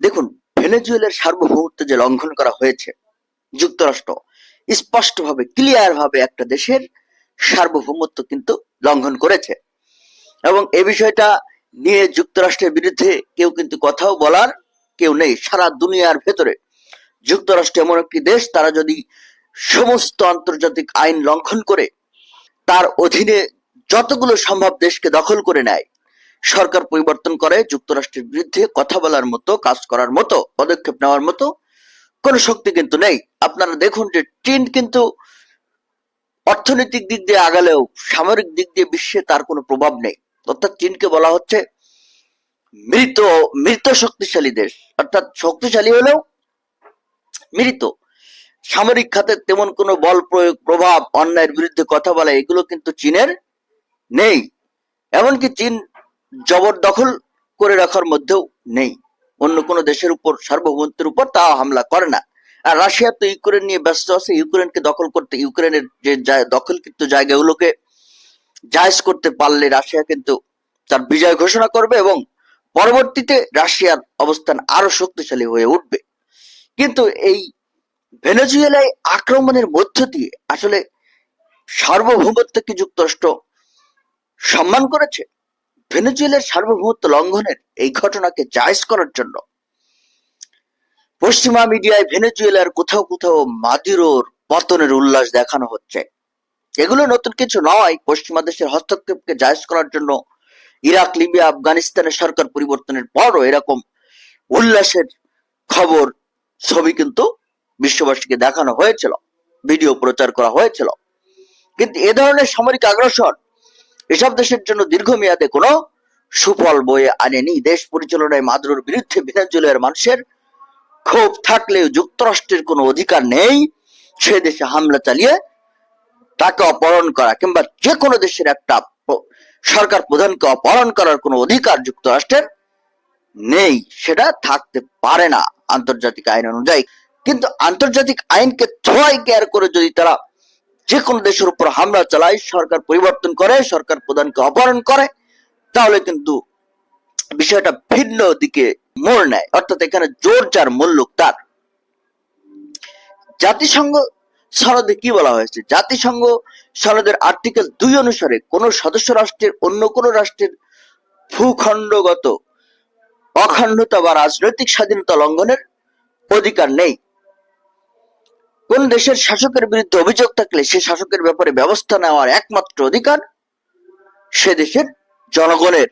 দেখুন, ভেনেজুয়েলার সার্বভৌমত্ব যে লঙ্ঘন করা হয়েছে, যুক্তরাষ্ট্র, স্পষ্টভাবে ক্লিয়ার ভাবে একটা দেশের সার্বভৌমত্ব কিন্তু লঙ্ঘন করেছে। এবং এ বিষয়টা নিয়ে যুক্তরাষ্ট্রের বিরুদ্ধে কেউ কিন্তু কথাও বলার কেউ নেই। সারা দুনিয়ার ভেতরে যুক্তরাষ্ট্র এমন একটি দেশ, তারা যদি সমস্ত আন্তর্জাতিক আইন লঙ্ঘন করে, তার অধীনে যতগুলো সম্ভব দেশকে দখল করে নেয় সরকার পরিবর্তন করে, যুক্তরাষ্ট্রের বিরুদ্ধে কথা বলার মতো, কাজ করার মতো, পদক্ষেপ নেওয়ার মতো কোনো শক্তি কিন্তু নেই। আপনারা দেখুন যে চীন কিন্তু অর্থনৈতিক দিক দিয়ে আগালেও, সামরিক দিক দিয়ে বিশ্বে তার কোনো প্রভাব নেই। অর্থাৎ চীনকে বলা হচ্ছে মৃত মৃত শক্তিশালী দেশ। অর্থাৎ শক্তিশালী হলেও মৃত। সামরিক খাতে তেমন কোনো বল প্রয়োগ, প্রভাব, অন্যায়ের বিরুদ্ধে কথা বলা, এগুলো কিন্তু চীনের নেই। এমনকি চীন জবরদখল করে রাখার মধ্যেও নেই। অন্য কোনো দেশের উপর, সার্বভৌমত্বের উপর তা হামলা করে না। আর রাশিয়া তো ইউক্রেন নিয়ে ব্যস্ত আছে। ইউক্রেনকে দখল করতে, ইউক্রেনের যে দখলকৃত জায়গাগুলোকে জায়জ করতে পারলে রাশিয়া কিন্তু তার বিজয় ঘোষণা করবে এবং পরবর্তীতে রাশিয়ার অবস্থান আরও শক্তিশালী হয়ে উঠবে। কিন্তু এই ভেনেজুয়েলায় আক্রমণের মধ্য দিয়ে আসলে সার্বভৌমত্বকে যুক্তরাষ্ট্র সম্মান করেছে? ভেনেজুয়েলার সার্বভৌমত্ব লঙ্ঘনের এই ঘটনাকে জায়জ করার জন্য। পশ্চিমা মিডিয়ায় ভেনেজুয়েলার কোথাও কোথাও মাদুরোর পতনের উল্লাস দেখানো হচ্ছে। এগুলো নতুন কিছু নয়, পশ্চিমা দেশের হস্তক্ষেপকে জায়জ করার জন্য ইরাক, লিবিয়া, আফগানিস্তানের সরকার পরিবর্তনের পরও এরকম উল্লাসের খবর, ছবি কিন্তু বিশ্ববাসীকে দেখানো হয়েছিল, ভিডিও প্রচার করা হয়েছিল। কিন্তু এ ধরনের সামরিক আগ্রাসন এসব দেশের জন্য দীর্ঘমেয়াদে কোনো সুফল বয়ে আনেনি। দেশ পরিচালনায় মাদুরোর বিরুদ্ধে ভেনেজুয়েলার মানুষের ক্ষোভ থাকলেও যুক্তরাষ্ট্রের কোনো অধিকার নেই। সে দেশে হামলা চালিয়ে তাকে অপহরণ করা কিংবা যে কোনো দেশের একটা সরকার প্রধানকে অপহরণ করার কোনো অধিকার যুক্তরাষ্ট্রের নেই, সেটা থাকতে পারে না আন্তর্জাতিক আইন অনুযায়ী। কিন্তু আন্তর্জাতিক আইনকে থোয়াই কেয়ার করে যদি তারা যে কোনো দেশের উপর হামলা চালায়, সরকার পরিবর্তন করে, সরকার প্রধানকে অপহরণ করে, তাহলে কিন্তু বিষয়টা ভিন্ন দিকে মোড় নেয়। অর্থাৎ এখানে জোর যার মূল্য তার। জাতিসংঘ সনদে কি বলা হয়েছে? জাতিসংঘ সনদের আর্টিকেল দুই অনুসারে কোন সদস্য রাষ্ট্রের অন্য কোন রাষ্ট্রের ভূখণ্ডগত অখণ্ডতা বা রাজনৈতিক স্বাধীনতা লঙ্ঘনের অধিকার নেই। কোন দেশের শাসকের বিরুদ্ধে অভিযোগ থাকলে সে শাসকের ব্যাপারে ব্যবস্থা নেওয়ার একমাত্র অধিকার সে দেশের জনগণের।